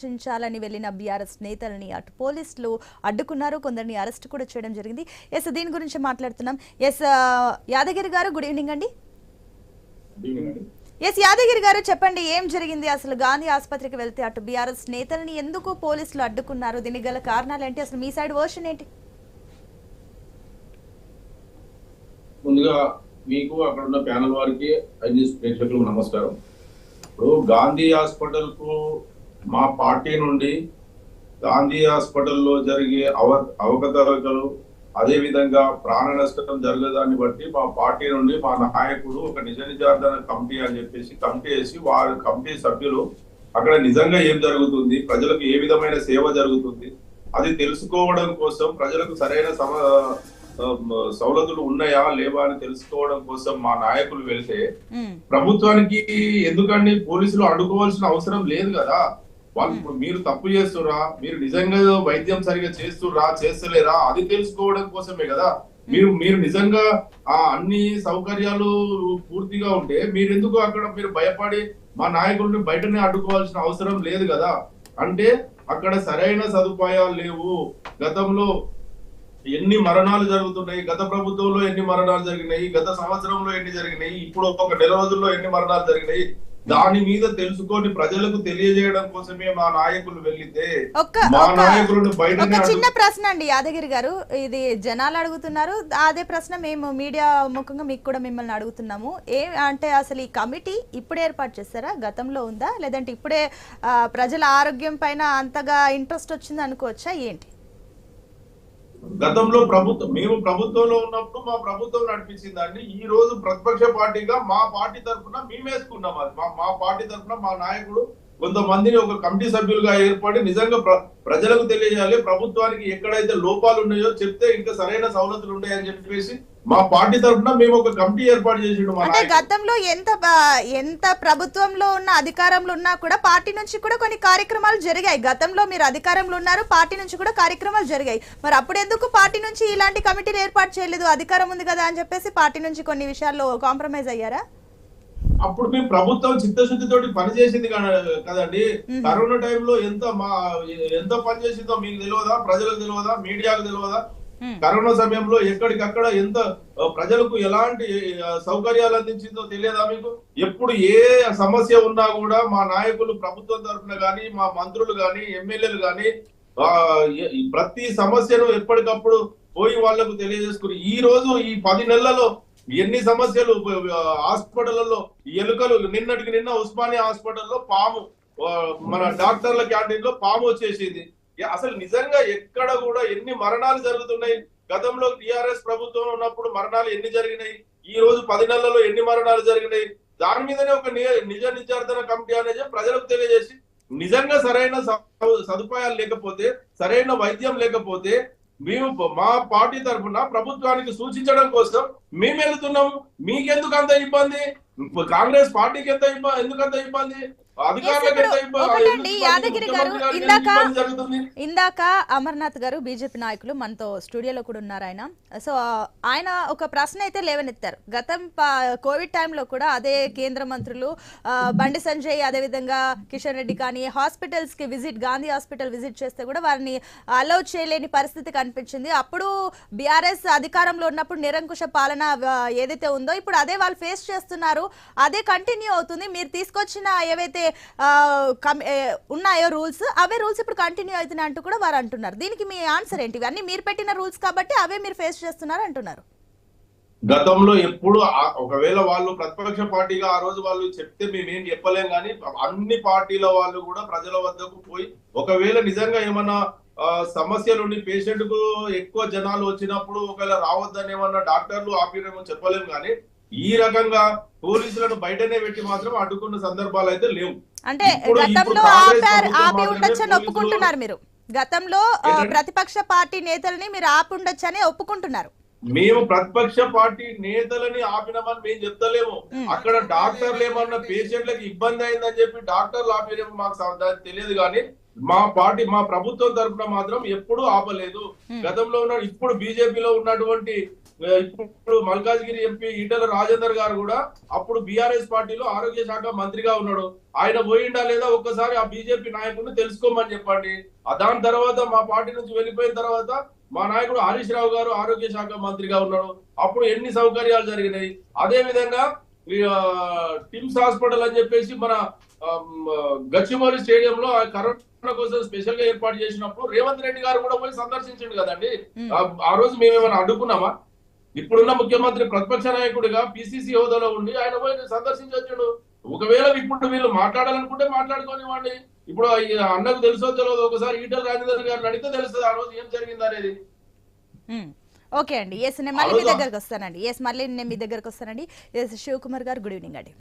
చర్చించాలని వెళ్ళిన బీఆర్ఎస్ నేతలని అటు పోలీసులు అడ్డుకున్నారు. కొందరిని అరెస్ట్ కూడా చేయడం జరిగింది. ఎస్ దీని గురించి మాట్లాడుతున్నాం. S Yadagiri garu good evening అండి. ఎస్ యాదగిరి గారు చెప్పండి ఏం జరిగింది? అసలు గాంధీ ఆసుపత్రికి వెళ్తే అటు బీఆర్ఎస్ నేతలని ఎందుకు పోలీసులు అడ్డుకున్నారు? దీనికి గల కారణాలు ఏంటి? అసలు మీ సైడ్ వర్షన్ ఏంటి? ముందుగా మీకు అక్కడ ఉన్న ప్యానల్ వారికి ప్రేక్షకులకు నమస్కారం. ఇప్పుడు గాంధీ హాస్పిటల్కు మా పార్టీ నుండి గాంధీ హాస్పిటల్లో జరిగే అవ అవకతవకలు అదే విధంగా ప్రాణ నష్టం జరగదాన్ని బట్టి మా పార్టీ నుండి మా నాయకుడు ఒక నిజ నిజార్థన కమిటీ అని చెప్పేసి కమిటీ వేసి వారి కమిటీ సభ్యులు అక్కడ నిజంగా ఏం జరుగుతుంది ప్రజలకు ఏ విధమైన సేవ జరుగుతుంది అది తెలుసుకోవడం కోసం ప్రజలకు సరైన సమ ఆ, సవలతులు ఉన్నాయా లేవా అని తెలుసుకోవడం కోసం మా నాయకులు వెళ్తే. ప్రభుత్వానికి ఎందుకండి పోలీసులు అడ్డుకోవాల్సిన అవసరం లేదు కదా వాళ్ళు ఇప్పుడు మీరు తప్పు చేస్తురా మీరు నిజంగా వైద్యం సరిగా చేస్తుర్రా చేస్తలేరా అది తెలుసుకోవడం కోసమే కదా. మీరు మీరు నిజంగా ఆ అన్ని సౌకర్యాలు పూర్తిగా ఉంటే మీరు ఎందుకు అక్కడ మీరు భయపడి మా నాయకుడిని బయటనే అడ్డుకోవాల్సిన అవసరం లేదు కదా. అంటే అక్కడ సరైన సదుపాయాలు లేవు. గతంలో ఎన్ని మరణాలు జరుగుతున్నాయి గత ప్రభుత్వంలో ఎన్ని మరణాలు జరిగినాయి గత సంవత్సరంలో ఎన్ని జరిగినాయి ఇప్పుడు ఒక నెల రోజుల్లో ఎన్ని మరణాలు జరిగినాయి దాని మీద తెలుసుకొని ప్రజలకు తెలియజేయడం కోసమే మా నాయకులు వెళ్ళితే ఒక్క మా ఒక- నాయకులను ఒక బయటనే చిన్న ప్రశ్న అండి యాదగిరి గారు. ఇది జనాలు అడుగుతున్నారు. అదే ప్రశ్న మేము మీడియా ముఖంగా మీకు కూడా మిమ్మల్ని అడుగుతున్నాము. ఏ అంటే అసలు ఈ కమిటీ ఇప్పుడు ఏర్పాటు చేస్తారా? గతంలో ఉందా? లేదంటే ఇప్పుడే ప్రజల ఆరోగ్యం పైన అంతగా ఇంట్రెస్ట్ వచ్చింది అనుకోవచ్చా? ఏంటి? గతంలో ప్రభుత్వం మేము ప్రభుత్వంలో ఉన్నప్పుడు మా ప్రభుత్వం నడిపించిందండి ఈ రోజు ప్రతిపక్ష పార్టీగా మా పార్టీ తరఫున మేము వేసుకున్నాం అది. మా మా పార్టీ తరఫున మా నాయకుడు కొంతమందిని ఒక కమిటీ సభ్యులుగా ఏర్పడి నిజంగా ప్ర- ప్రజలకు తెలియజేయాలి ప్రభుత్వానికి ఎక్కడైతే లోపాలు ఉన్నాయో చెప్తే ఇంకా సరైన సవలతులు ఉన్నాయని చెప్పేసి మా పార్టీ తరఫున మేము ఒక కమిటీ ఏర్పాటు చేసిండు మా అంటే గతంలో ఎంత ఎంత ప్రభుత్వంలో ఉన్న అధికారంలో ఉన్నా కూడా పార్టీ నుంచి కూడా కొన్ని కార్యక్రమాలు జరిగాయి. గతంలో మీరు అధికారంలో ఉన్నారు పార్టీ నుంచి కూడా కార్యక్రమాలు జరిగాయి. మరి అప్పుడు ఎందుకు పార్టీ నుంచి ఇలాంటి కమిటీలు ఏర్పాటు చేయలేదు అధికారం ఉంది కదా అని చెప్పేసి పార్టీ నుంచి కొన్ని విషయాల్లో కాంప్రమైజ్ అయ్యారా? అప్పుడు మేము ప్రభుత్వం చిత్తశుద్ధితోటి పనిచేసింది కదా- కదండి. కరోనా టైంలో ఎంత మా ఎంత పని చేసిందో మీకు తెలియదా? ప్రజలకు తెలియదా? మీడియాకు తెలియదా. కరోనా సమయంలో ఎక్కడికక్కడ ఎంత ప్రజలకు ఎలాంటి సౌకర్యాలు అందించిందో తెలియదా మీకు? ఎప్పుడు ఏ సమస్య ఉన్నా కూడా మా నాయకులు ప్రభుత్వం తరఫున గాని మా మంత్రులు గాని ఎమ్మెల్యేలు గాని ప్రతి సమస్యను ఎప్పటికప్పుడు పోయి వాళ్ళకు తెలియజేసుకుని ఈ రోజు ఈ పది నెలలలో ఎన్ని సమస్యలు హాస్పిటల్లో ఎలుకలు నిన్నటికి నిన్న ఉస్మానియా హాస్పిటల్లో పాము మన డాక్టర్ల క్యాంటీన్లో పాము వచ్చేసింది. అసలు నిజంగా ఎక్కడ కూడా ఎన్ని మరణాలు జరుగుతున్నాయి? గతంలో టిఆర్ఎస్ ప్రభుత్వం ఉన్నప్పుడు మరణాలు ఎన్ని జరిగినాయి? ఈ రోజు పది నెలల్లో ఎన్ని మరణాలు జరిగినాయి? దాని మీదనే ఒక నిజ నిజార్థన కమిటీ అనేది ప్రజలకు తెలియజేసి నిజంగా సరైన స- సదుపాయాలు లేకపోతే సరైన వైద్యం లేకపోతే మేము మా పార్టీ తరఫున ప్రభుత్వానికి సూచించడం కోసం మేము వెళ్తున్నాం మీకెందుకు అంత ఇబ్బంది? కాంగ్రెస్ పార్టీకి ఎంత ఇబ్బంది ఎందుకు అంత ఇబ్బంది? ఒకటండి? యాదగిరి గారు, ఇందాక- ఇందాక అమర్నాథ్ గారు బీజేపీ నాయకులు మనతో స్టూడియోలో కూడా ఉన్నారు ఆయన. సో ఆయన ఒక ప్రశ్న అయితే లేవనెత్తారు. గతం కోవిడ్ టైంలో కూడా అదే కేంద్ర మంత్రులు బండి సంజయ్ అదేవిధంగా కిషన్ రెడ్డి కానీ హాస్పిటల్స్కి విజిట్ గాంధీ హాస్పిటల్ విజిట్ చేస్తే కూడా వారిని అలౌ చేయలేని పరిస్థితి కనిపించింది. అప్పుడు బీఆర్ఎస్ అధికారంలో ఉన్నప్పుడు నిరంకుశ పాలన ఏదైతే ఉందో ఇప్పుడు అదే వాళ్ళు ఫేస్ చేస్తున్నారు. అదే కంటిన్యూ అవుతుంది. మీరు తీసుకొచ్చిన ఏవైతే ఉన్నాయో రూల్స్ అవే రూల్స్ ఇప్పుడు కంటిన్యూ అవుతున్నాయి అంటూ కూడా వారు అంటున్నారు. దీనికి మీ ఆన్సర్ ఏంటి? ఇవన్నీ మీరు పెట్టిన రూల్స్ కాబట్టి అవే మీరు ఫేస్ చేస్తున్నారు అంటున్నారు. గతంలో ఎప్పుడు ఒకవేళ వాళ్ళు ప్రతిపక్ష పార్టీగా ఆ రోజు వాళ్ళు చెప్తే మేమేం చెప్పలేం కానీ అన్ని పార్టీల వాళ్ళు కూడా ప్రజల వద్దకు పోయి ఒకవేళ నిజంగా ఏమన్నా సమస్యలు సమస్యలుండి పేషెంట్కు ఎక్కువ జనాలు వచ్చినప్పుడు ఒకవేళ రావద్దని ఏమన్నా డాక్టర్లు ఆపిరేమో చెప్పలేము కానీ ఈ రకంగా పోలీసులను బయటనే పెట్టి మాత్రం అడ్డుకున్న సందర్భాలు అయితే లేవు అంటే గతంలో ఆపి ఉండొచ్చని ఒప్పుకుంటున్నారు మీరు గతంలో? ప్రతిపక్ష పార్టీ నేతల్ని మీరు ఆపి ఉండొచ్చని ఒప్పుకుంటున్నారు మేము ప్రతిపక్ష పార్టీ నేతలని ఆపినామని మేము చెప్తలేము. అక్కడ డాక్టర్లు ఏమన్నా పేషెంట్లకు ఇబ్బంది అయిందని చెప్పి డాక్టర్లు ఆపేదేమో మాకు తెలియదు కానీ మా పార్టీ మా ప్రభుత్వం తరఫున మాత్రం ఎప్పుడూ ఆపలేదు. గతంలో ఉన్న ఇప్పుడు బీజేపీలో ఉన్నటువంటి ఇప్పుడు మల్కాజ్గిరి ఎంపీ ఈటల రాజేందర్ గారు కూడా అప్పుడు బీఆర్ఎస్ పార్టీలో ఆరోగ్య శాఖ మంత్రిగా ఉన్నాడు. ఆయన పోయిండా లేదా ఒక్కసారి ఆ బీజేపీ నాయకుడిని తెలుసుకోమని చెప్పండి. దాని తర్వాత మా పార్టీ నుంచి వెళ్ళిపోయిన తర్వాత మా నాయకుడు హరీష్ రావు గారు ఆరోగ్య శాఖ మంత్రిగా ఉన్నాడు. అప్పుడు ఎన్ని సౌకర్యాలు జరిగినాయి? అదే విధంగా టిమ్స్ హాస్పిటల్ అని చెప్పేసి మన గచ్చిబౌలి స్టేడియం లో ఆ కరోనా కోసం స్పెషల్గా ఏర్పాటు చేసినప్పుడు రేవంత్ రెడ్డి గారు కూడా పోయి సందర్శించండి కదండి. ఆ రోజు మేమేమైనా అడ్డుకున్నామా? ఇప్పుడున్న ముఖ్యమంత్రి ప్రతిపక్ష నాయకుడిగా పిసిసి హోదాలో ఉండి ఆయన పోయి సందర్శించొచ్చాడు. ఒకవేళ ఇప్పుడు వీళ్ళు మాట్లాడాలనుకుంటే మాట్లాడుకొని వాడిని. ఇప్పుడు అన్నకు తెలుసో తెలియదు ఒకసారి ఈటల రాజేందర్ గారిని అడిగితే తెలుస్తుంది ఆ రోజు ఏం జరిగింది అనేది. ఓకే అండి. ఎస్ నేను మళ్ళీ మీ? దగ్గరకు వస్తానండి. ఎస్ మళ్ళీ నేను మీ దగ్గరకు వస్తానండి. ఎస్ శివకుమార్ గారు గుడ్ ఈవినింగ్ అండి.